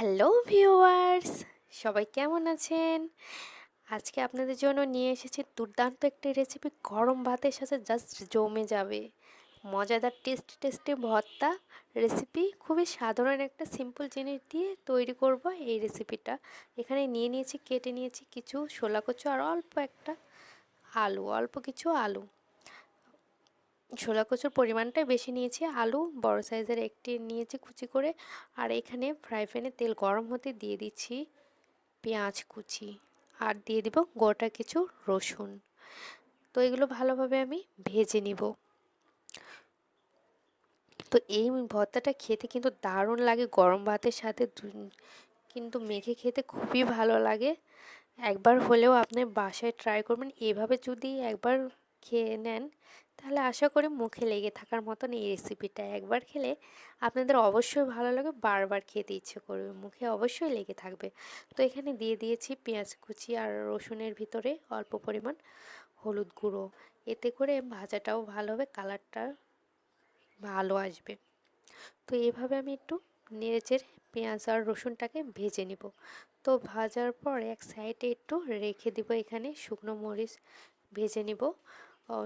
Hello viewers, সবাই কেমন আছেন? আজকে আপনাদের জন্য নিয়ে এসেছি দুর্দান্ত একটি রেসিপি গরম ভাতের সাথে জাস্ট জমে যাবে। মজাদার টেস্টি টেস্টি ভর্তা রেসিপি খুবই সাধারণ একটা সিম্পল জিনিস দিয়ে তৈরি করব এই রেসিপিটা এখানে নিয়ে নিয়েছি, কেটে নিয়েছি কিছু শোলা কচু আর অল্প একটা আলু, অল্প কিছু আলু। ছোলা কচুর পরিমাণটাই বেশি নিয়েছি, আলু বড় সাইজের একটি নিয়েছি কুচি করে, আর এখানে ফ্রাই প্যানে তেল গরম হতে দিয়ে দিচ্ছি পেঁয়াজ কুচি, আর দিয়ে দিব গোটা কিছু রসুন। তো এগুলো ভালোভাবে আমি ভেজে নিব। তো এই ভর্তাটা খেতে কিন্তু দারুণ লাগে, গরম ভাতের সাথে কিন্তু মেখে খেতে খুবই ভালো লাগে। একবার হলেও আপনি বাসায় ট্রাই করবেন, এভাবে যদি একবার খেয়ে নেন তাহলে আশা করি মুখে লেগে থাকার মতন এই রেসিপিটা একবার খেলে আপনাদের অবশ্যই ভালো লাগে, বারবার খেতে ইচ্ছে করবে, মুখে অবশ্যই লেগে থাকবে। তো এখানে দিয়ে দিয়েছি পেঁয়াজ কুচি আর রসুনের ভিতরে অল্প পরিমাণ হলুদ গুঁড়ো। এতে করে ভাজাটাও ভালো হবে, কালারটা ভালো আসবে। তো এভাবে আমি একটু নেড়েচেড়ে পেঁয়াজ আর রসুনটাকে ভেজে নিব। তো ভাজার পর এক সাইডে একটু রেখে দিব এখানে শুকনো মরিচ, ভেজে নিব।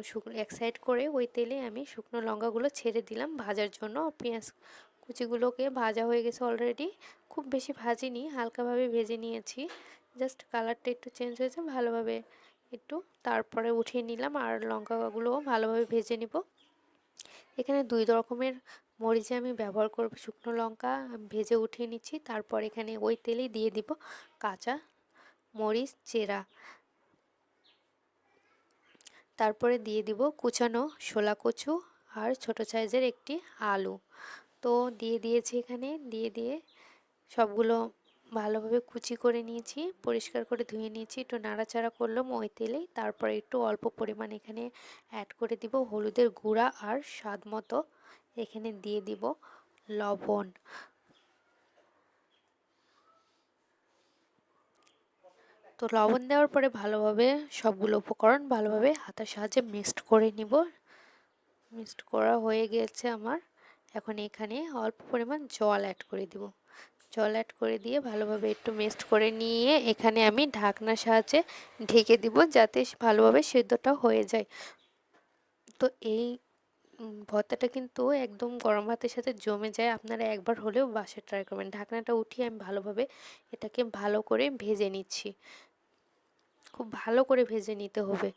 শুকনো, এক সাইড করে ওই তেলে আমি শুকনো লঙ্কাগুলো ছেড়ে দিলাম ভাজার জন্য। পেঁয়াজ কুচিগুলোকে ভাজা হয়ে গেছে অলরেডি খুব বেশি ভাজিনি, হালকাভাবে ভেজে নিয়েছি। জাস্ট কালারটা একটু চেঞ্জ হয়েছে, ভালোভাবে একটু তারপরে উঠিয়ে নিলাম আর লঙ্কাগুলোও ভালোভাবে ভেজে নিব। এখানে দুই রকমের মরিচে আমি ব্যবহার করব, শুকনো লঙ্কা ভেজে উঠিয়ে নিচ্ছি, তারপর এখানে ওই তেলেই দিয়ে দিব কাঁচা মরিচ, চেরা। তারপরে দিয়ে দিব কুচানো শোলা কচু আর ছোট সাইজের একটি আলু। তো দিয়ে দিয়েছি এখানে, দিয়ে দিয়ে সবগুলো ভালোভাবে কুচি করে নিয়েছি, পরিষ্কার করে ধুয়ে নিয়েছি। একটু নাড়াচাড়া করলাম ওই তেলেই তারপরে একটু অল্প পরিমাণ এখানে অ্যাড করে দিব হলুদের গুঁড়া আর স্বাদ মতো এখানে দিয়ে দিব লবণ। তো লবণ দেওয়ার পরে ভালোভাবে সবগুলো উপকরণ ভালোভাবে হাতের সাহায্যে মিক্সড করে নিব। মিক্সড করা হয়ে গেছে আমার। এখন এখানে অল্প পরিমাণ জল অ্যাড করে দিব। জল অ্যাড করে দিয়ে ভালোভাবে একটু মিক্সড করে নিয়ে এখানে আমি ঢাকনার সাহায্যে ঢেকে দিব যাতে ভালোভাবে সেদ্ধটা হয়ে যায়। তো এই ভর্তাটা কিন্তু একদম গরম ভাতের সাথে জমে যায়। আপনারা একবার হলেও বাসায় ট্রাই করবেন। ঢাকনাটা উঠিয়ে আমি ভালোভাবে এটাকে ভালো করে ভেজে নিচ্ছি। খুব ভালো করে ভেজে নিতে হবে।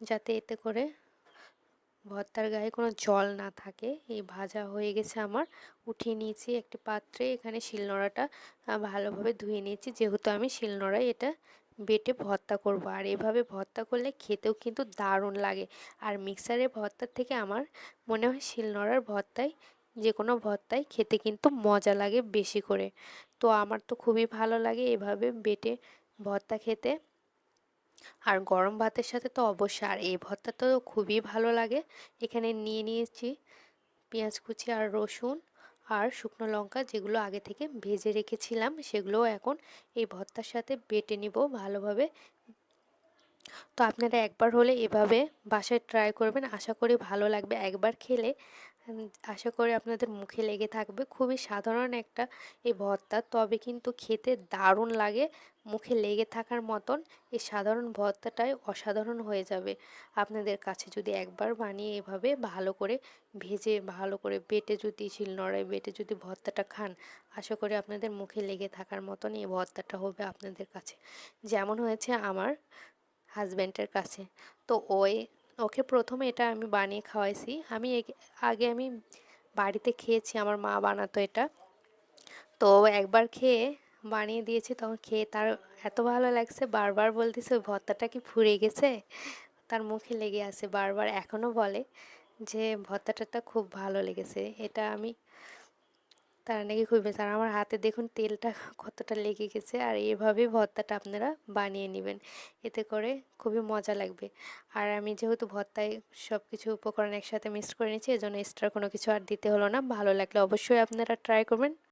যাতে এতে করে ভর্তার গায়ে কোনো জল না থাকে। এই ভাজা হয়ে গেছে আমার। উঠিয়ে নিয়েছি একটি পাত্রে। এখানে শিলনোড়াটা ভালোভাবে ধুয়ে নিয়েছি। যেহেতু আমি শিলনোড়ায় এটা বেটে ভর্তা করব। আর এভাবে ভর্তা করলে খেতেও কিন্তু দারুণ লাগে। আর মিক্সারের ভর্তার থেকে আমার মনে হয় শিলনোড়ার ভর্তাই যে কোনো ভর্তাই খেতে কিন্তু মজা লাগে বেশি করে। তো আমার তো খুবই ভালো লাগে এভাবে বেটে ভর্তা খেতে। আর গরম ভাতের সাথে তো অবশ্যই, আর এই ভর্তা তো খুবই ভালো লাগে। এখানে নিয়ে নিয়েছি পেঁয়াজ কুচি আর রসুন আর শুকনো লঙ্কা, যেগুলো আগে থেকে ভেজে রেখেছিলাম সেগুলো এখন এই ভর্তার সাথে বেটে নিব ভালোভাবে। তো আপনারা একবার হলে এভাবে বাসায় ট্রাই করবেন, আশা করি ভালো লাগবে। একবার খেলে আশা করি আপনাদের মুখে লেগে থাকবে। খুবই সাধারণ একটা এই ভর্তা। তবে কিন্তু খেতে দারুণ লাগে, মুখে লেগে থাকার মতন এই সাধারণ ভর্তাটাই অসাধারণ হয়ে যাবে। আপনাদের কাছে যদি একবার বানিয়ে এভাবে ভালো করে ভেজে, ভালো করে বেটে যদি শিলনোড়ায় বেটে যদি ভর্তাটা খান, আশা করি আপনাদের মুখে লেগে থাকার মতন এই ভর্তাটা হবে আপনাদের কাছে। যেমন হয়েছে আমার হাজব্যান্ডের কাছে। তো ওই ওকে প্রথমে এটা আমি বানিয়ে খাওয়াইছি। আমি আগে আমি বাড়িতে খেয়েছি, আমার মা বানাতো এটা। তো একবার খেয়ে বানিয়ে দিয়েছি, তখন খেয়ে তার এত ভালো লাগছে, বারবার বলতেছে, ওই ভর্তাটা কি ফুরে গেছে? তার মুখে লেগে আছে, বারবার এখনও বলে যে, ভর্তাটা খুব ভালো লেগেছে। এটা আমি তারা নাকি খুবই আর আমার হাতে দেখুন তেলটা কতটা লেগে গেছে। আর এভাবেই ভর্তাটা আপনারা বানিয়ে নেবেন। এতে করে খুবই মজা লাগবে। আর আমি যেহেতু ভর্তায় সব কিছু উপকরণ একসাথে মিক্স করে নিয়েছি, এজন্য এক্সট্রা কোনো কিছু আর দিতে হলো না। ভালো লাগলে অবশ্যই আপনারা ট্রাই করবেন।